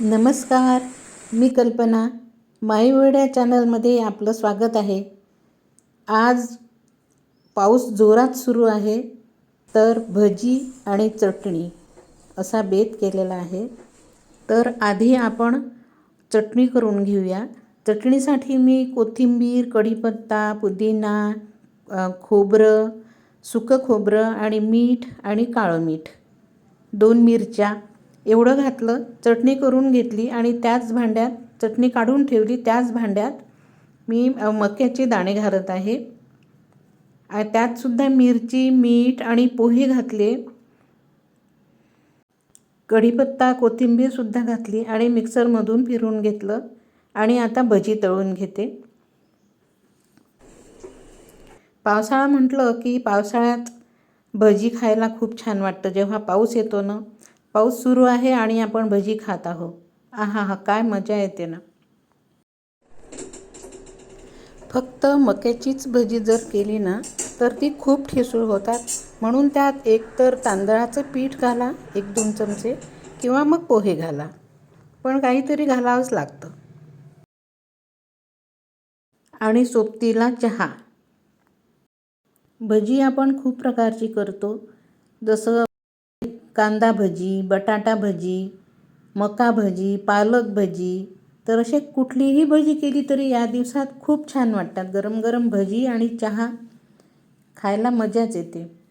नमस्कार मी कल्पना. माईवड्या चॅनलमध्ये आपलं स्वागत आहे. आज पाऊस जोरात सुरू आहे तर भजी आणि चटणी असा बेत केलेला आहे. तर आधी आपण चटणी करून घेऊया. चटणीसाठी मी कोथिंबीर कढीपत्ता पुदिना खोबरं सुकं खोबरं आणि मीठ आणि काळं मीठ दोन मिरच्या एवढं घातलं चटणी करून घेतली आणि त्याच भांड्यात चटणी काढून ठेवली त्याच भांड्यात मी मक्याचे दाणे घालत आहे. त्यातसुद्धा मिरची मीठ आणि पोहे घातले. कढीपत्ता कोथिंबीरसुद्धा घातली आणि मिक्सरमधून फिरून घेतलं आणि आता भजी तळून घेते. पावसाळा म्हटलं की पावसाळ्यात भजी खायला खूप छान वाटतं. जेव्हा पाऊस येतो ना पाऊस सुरू आहे आणि आपण भजी खात आहो आहा हा काय मजा येते ना. फक्त मक्याचीच भजी जर केली ना तर ती खूप ठिसूळ होतात. म्हणून त्यात एकतर तांदळाचं पीठ घाला एक दोन चमचे किंवा मग पोहे घाला. पण काहीतरी घालावंच लागतं. आणि सोबतीला चहा. भजी आपण खूप प्रकारची करतो. जसं कांदा भजी बटाटा भजी मका भजी पालक भजी. तर असे कुठलीही भजी केली तरी या दिवसात खूप छान वाटतात. गरम गरम भजी आणि चहा. खायला मजाच येते.